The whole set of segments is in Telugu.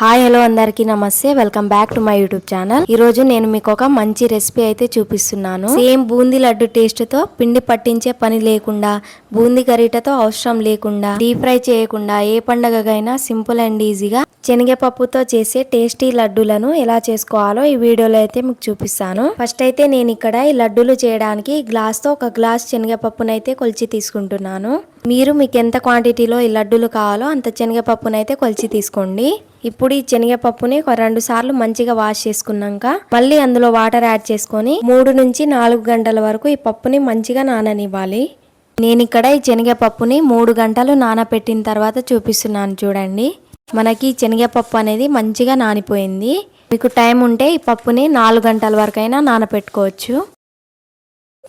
హాయ్ హలో అందరికీ నమస్తే. Welcome back to my YouTube channel ఈ రోజు నేను మీకు ఒక మంచి రెసిపీ అయితే చూపిస్తున్నాను. సేమ్ బూందీ లడ్డు టేస్ట్తో పిండి పట్టించే పని లేకుండా బూందీ గరిటతో అవసరం లేకుండా డీప్ ఫ్రై చేయకుండా ఏ పండగకైనా సింపుల్ అండ్ ఈజీగా శనగపప్పుతో చేసే టేస్టీ లడ్డూలను ఎలా చేసుకోవాలో ఈ వీడియోలో అయితే మీకు చూపిస్తాను. ఫస్ట్ అయితే నేను ఇక్కడ ఈ లడ్డూలు చేయడానికి గ్లాస్తో ఒక గ్లాస్ శనగపప్పునైతే కొలిచి తీసుకుంటున్నాను. మీరు మీకు ఎంత క్వాంటిటీలో ఈ లడ్డూలు కావాలో అంత శనగపప్పునైతే కొలిచి తీసుకోండి. ఇప్పుడు ఈ శనగపప్పుని ఒక రెండు సార్లు మంచిగా వాష్ చేసుకున్నాక మళ్ళీ అందులో వాటర్ యాడ్ చేసుకొని మూడు నుంచి నాలుగు గంటల వరకు ఈ పప్పుని మంచిగా నాననివ్వాలి. నేను ఇక్కడ ఈ శనగపప్పుని మూడు గంటలు నానబెట్టిన తర్వాత చూపిస్తున్నాను చూడండి. మనకి ఈ శనగపప్పు అనేది మంచిగా నానిపోయింది. మీకు టైం ఉంటే ఈ పప్పుని నాలుగు గంటల వరకైనా నానబెట్టుకోవచ్చు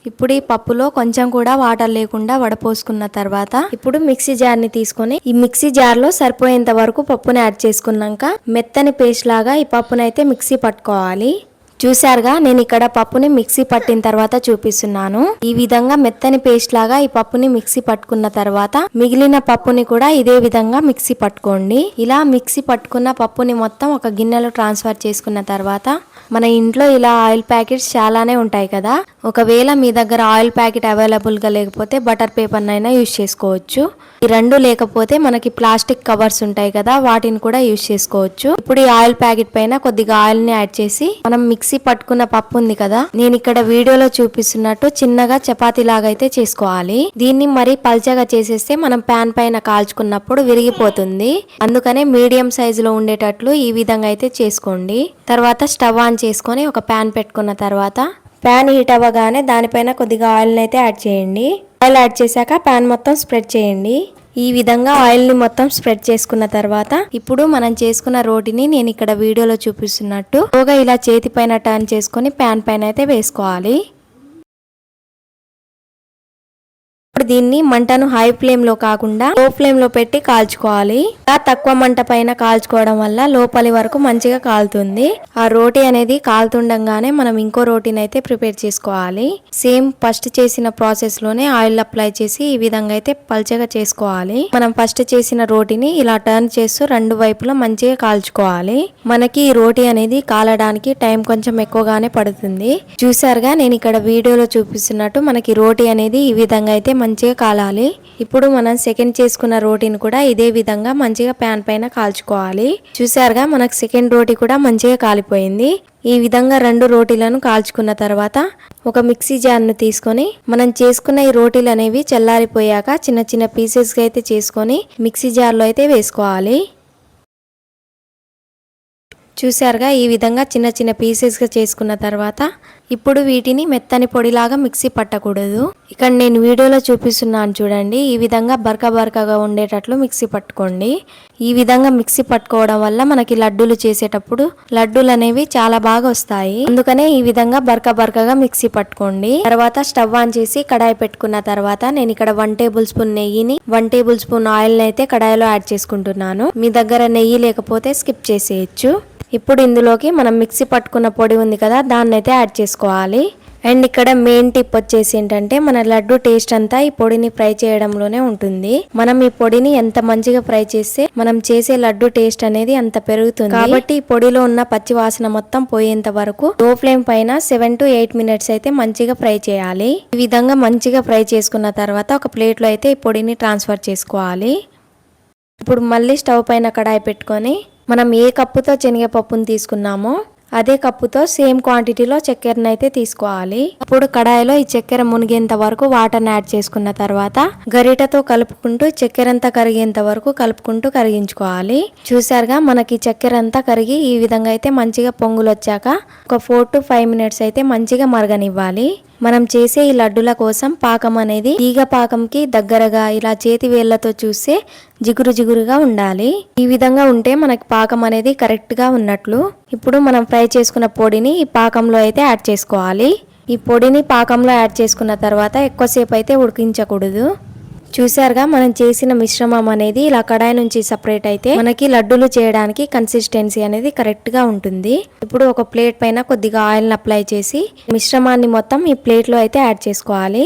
ఇప్పుడు ఈ పప్పులో కొంచెం కూడా వాటర్ లేకుండా వడపోసుకున్న తర్వాత ఇప్పుడు మిక్సీ జార్ని తీసుకొని ఈ మిక్సీ జార్లో సరిపోయేంత వరకు పప్పుని యాడ్ చేసుకున్నాక మెత్తని పేస్ట్ లాగా ఈ పప్పునైతే మిక్సీ పట్టుకోవాలి. చూశారుగా నేను ఇక్కడ పప్పుని మిక్సీ పట్టిన తర్వాత చూపిస్తున్నాను. ఈ విధంగా మెత్తని పేస్ట్ లాగా ఈ పప్పుని మిక్సీ పట్టుకున్న తర్వాత మిగిలిన పప్పుని కూడా ఇదే విధంగా మిక్సీ పట్టుకోండి. ఇలా మిక్సీ పట్టుకున్న పప్పుని మొత్తం ఒక గిన్నెలో ట్రాన్స్ఫర్ చేసుకున్న తర్వాత మన ఇంట్లో ఇలా ఆయిల్ ప్యాకెట్స్ చాలానే ఉంటాయి కదా. ఒకవేళ మీ దగ్గర ఆయిల్ ప్యాకెట్ అవైలబుల్గా లేకపోతే బటర్ పేపర్ యూజ్ చేసుకోవచ్చు. ఈ రెండు లేకపోతే మనకి ప్లాస్టిక్ కవర్స్ ఉంటాయి కదా వాటిని కూడా యూజ్ చేసుకోవచ్చు. ఇప్పుడు ఈ ఆయిల్ ప్యాకెట్ పైన కొద్దిగా ఆయిల్ని యాడ్ చేసి మనం మిక్సీ పట్టుకున్న పప్పు ఉంది కదా నేను ఇక్కడ వీడియోలో చూపిస్తున్నట్టు చిన్నగా చపాతీ లాగా అయితే చేసుకోవాలి. దీన్ని మరి పల్చగా చేసేస్తే మనం ప్యాన్ పైన కాల్చుకున్నప్పుడు విరిగిపోతుంది. అందుకనే మీడియం సైజు లో ఉండేటట్లు ఈ విధంగా అయితే చేసుకోండి. తర్వాత స్టవ్ ఆన్ చేసుకొని ఒక ప్యాన్ పెట్టుకున్న తర్వాత ప్యాన్ హీట్ అవ్వగానే దానిపైన కొద్దిగా ఆయిల్ అయితే యాడ్ చేయండి. ఆయిల్ యాడ్ చేశాక ప్యాన్ మొత్తం స్ప్రెడ్ చేయండి. ఈ విధంగా ఆయిల్ని మొత్తం స్ప్రెడ్ చేసుకున్న తర్వాత ఇప్పుడు మనం చేసుకున్న రోటిని నేను ఇక్కడ వీడియోలో చూపిస్తున్నట్టు. పోగా ఇలా చేతి పైన టర్న్ చేసుకొని ప్యాన్ పైన అయితే వేసుకోవాలి. ఇప్పుడు దీన్ని మంటను హై ఫ్లేమ్లో కాకుండా లో ఫ్లేమ్లో పెట్టి కాల్చుకోవాలి. ఇలా తక్కువ మంట పైన కాల్చుకోవడం వల్ల లోపలి వరకు మంచిగా కాలుతుంది. ఆ రోటీ అనేది కాలుతుండగానే మనం ఇంకో రోటీని అయితే ప్రిపేర్ చేసుకోవాలి. సేమ్ ఫస్ట్ చేసిన ప్రాసెస్లోనే ఆయిల్ అప్లై చేసి ఈ విధంగా అయితే పల్చగా చేసుకోవాలి. మనం ఫస్ట్ చేసిన రోటీని ఇలా టర్న్ చేస్తూ రెండు వైపులా మంచిగా కాల్చుకోవాలి. మనకి ఈ రోటీ అనేది కాలడానికి టైం కొంచెం ఎక్కువగానే పడుతుంది. చూసారుగా నేను ఇక్కడ వీడియోలో చూపిస్తున్నట్టు మనకి రోటీ అనేది ఈ విధంగా అయితే మంచిగా కాలాలి. ఇప్పుడు మనం సెకండ్ చేసుకున్న రోటీని కూడా ఇదే విధంగా మంచిగా ప్యాన్ పైన కాల్చుకోవాలి. చూసారుగా మనకు సెకండ్ రోటీ కూడా మంచిగా కాలిపోయింది. ఈ విధంగా రెండు రోటీలను కాల్చుకున్న తర్వాత ఒక మిక్సీ జార్ను తీసుకొని మనం చేసుకున్న ఈ రోటీలు అనేవి చల్లారిపోయాక చిన్న చిన్న పీసెస్గా అయితే చేసుకొని మిక్సీ జార్లో అయితే వేసుకోవాలి. చూసారుగా ఈ విధంగా చిన్న చిన్న పీసెస్గా చేసుకున్న తర్వాత ఇప్పుడు వీటిని మెత్తని పొడిలాగా మిక్సీ పట్టకూడదు. ఇక్కడ నేను వీడియోలో చూపిస్తున్నాను చూడండి ఈ విధంగా బరక బరకగా ఉండేటట్లు మిక్సీ పట్టుకోండి. ఈ విధంగా మిక్సీ పట్టుకోవడం వల్ల మనకి లడ్డూలు చేసేటప్పుడు లడ్డూలు అనేవి చాలా బాగా వస్తాయి. అందుకనే ఈ విధంగా బరక బరకగా మిక్సీ పట్టుకోండి. తర్వాత స్టవ్ ఆన్ చేసి కడాయి పెట్టుకున్న తర్వాత నేను ఇక్కడ వన్ టేబుల్ స్పూన్ నెయ్యిని వన్ టేబుల్ స్పూన్ ఆయిల్ని అయితే కడాయిలో యాడ్ చేసుకుంటున్నాను. మీ దగ్గర నెయ్యి లేకపోతే స్కిప్ చేసేయచ్చు. ఇప్పుడు ఇందులోకి మనం మిక్సీ పట్టుకున్న పొడి ఉంది కదా దాన్ని అయితే యాడ్ చేసుకోవాలి. అండ్ ఇక్కడ మెయిన్ టిప్ వచ్చేసి ఏంటంటే మన లడ్డు టేస్ట్ అంతా ఈ పొడిని ఫ్రై చేయడంలోనే ఉంటుంది. మనం ఈ పొడిని ఎంత మంచిగా ఫ్రై చేస్తే మనం చేసే లడ్డు టేస్ట్ అనేది అంత పెరుగుతుంది. కాబట్టి ఈ పొడిలో ఉన్న పచ్చి వాసన మొత్తం పోయేంత వరకు లో ఫ్లేమ్ పైన సెవెన్ టు ఎయిట్ మినిట్స్ అయితే మంచిగా ఫ్రై చేయాలి. ఈ విధంగా మంచిగా ఫ్రై చేసుకున్న తర్వాత ఒక ప్లేట్లో అయితే ఈ పొడిని ట్రాన్స్ఫర్ చేసుకోవాలి. ఇప్పుడు మళ్ళీ స్టవ్ పైన కడాయి పెట్టుకొని మనం ఏ కప్పుతో శనగపప్పును తీసుకున్నామో అదే కప్పుతో సేమ్ క్వాంటిటీలో చక్కెరను అయితే తీసుకోవాలి. అప్పుడు కడాయిలో ఈ చక్కెర మునిగేంత వరకు వాటర్ని యాడ్ చేసుకున్న తర్వాత గరిటతో కలుపుకుంటూ చక్కెర అంతా కరిగేంత వరకు కలుపుకుంటూ కరిగించుకోవాలి. చూసారుగా మనకి చక్కెర అంతా కరిగి ఈ విధంగా అయితే మంచిగా పొంగులు వచ్చాక ఒక ఫోర్ టు ఫైవ్ మినిట్స్ అయితే మంచిగా మరగనివ్వాలి. మనం చేసే ఈ లడ్డుల కోసం పాకం అనేది ఈగ పాకంకి దగ్గరగా ఇలా చేతి వేళ్ళతో చూస్తే జిగురు జిగురుగా ఉండాలి. ఈ విధంగా ఉంటే మనకి పాకం అనేది కరెక్ట్గా ఉన్నట్లు. ఇప్పుడు మనం ఫ్రై చేసుకున్న పొడిని ఈ పాకంలో అయితే యాడ్ చేసుకోవాలి. ఈ పొడిని పాకంలో యాడ్ చేసుకున్న తర్వాత ఎక్కువసేపు అయితే ఉడికించకూడదు. చూసారుగా మనం చేసిన మిశ్రమం అనేది ఇలా కడాయి నుంచి సపరేట్ అయితే మనకి లడ్డూలు చేయడానికి కన్సిస్టెన్సీ అనేది కరెక్ట్గా ఉంటుంది. ఇప్పుడు ఒక ప్లేట్ పైన కొద్దిగా ఆయిల్ అప్లై చేసి మిశ్రమాన్ని మొత్తం ఈ ప్లేట్లో అయితే యాడ్ చేసుకోవాలి.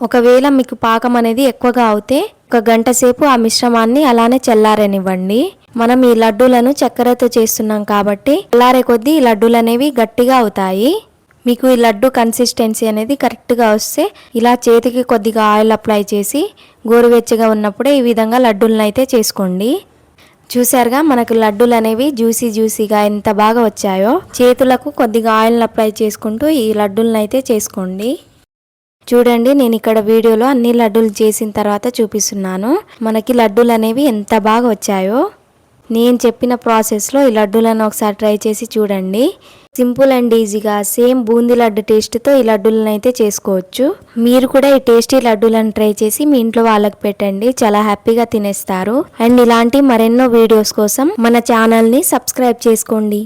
ఒకవేళ మీకు పాకం అనేది ఎక్కువగా అవుతే ఒక గంట సేపు ఆ మిశ్రమాన్ని అలానే చల్లారనివ్వండి. మనం ఈ లడ్డూలను చక్కెరతో చేస్తున్నాం కాబట్టి చల్లారే కొద్దీ ఈ లడ్డూలు అనేవి గట్టిగా అవుతాయి. మీకు ఈ లడ్డు కన్సిస్టెన్సీ అనేది కరెక్ట్గా వస్తే ఇలా చేతికి కొద్దిగా ఆయిల్ అప్లై చేసి గోరువెచ్చగా ఉన్నప్పుడే ఈ విధంగా లడ్డూలను అయితే చేసుకోండి. చూసారుగా మనకు లడ్డూలు అనేవి జ్యూసీ జ్యూసీగా ఎంత బాగా వచ్చాయో చేతులకు కొద్దిగా ఆయిల్ని అప్లై చేసుకుంటూ ఈ లడ్డూలను అయితే చేసుకోండి. చూడండి నేను ఇక్కడ వీడియోలో అన్ని లడ్డూలు చేసిన తర్వాత చూపిస్తున్నాను. మనకి లడ్డూలు అనేవి ఎంత బాగా వచ్చాయో. నేను చెప్పిన ప్రాసెస్లో ఈ లడ్డూలను ఒకసారి ట్రై చేసి చూడండి. సింపుల్ అండ్ ఈజీగా సేమ్ బూందీ లడ్డు టేస్ట్తో ఈ లడ్డూలను అయితే చేసుకోవచ్చు. మీరు కూడా ఈ టేస్టీ లడ్డూలను ట్రై చేసి మీ ఇంట్లో వాళ్ళకి పెట్టండి. చాలా హ్యాపీగా తినేస్తారు. అండ్ ఇలాంటి మరెన్నో వీడియోస్ కోసం మన ఛానల్ని సబ్స్క్రైబ్ చేసుకోండి.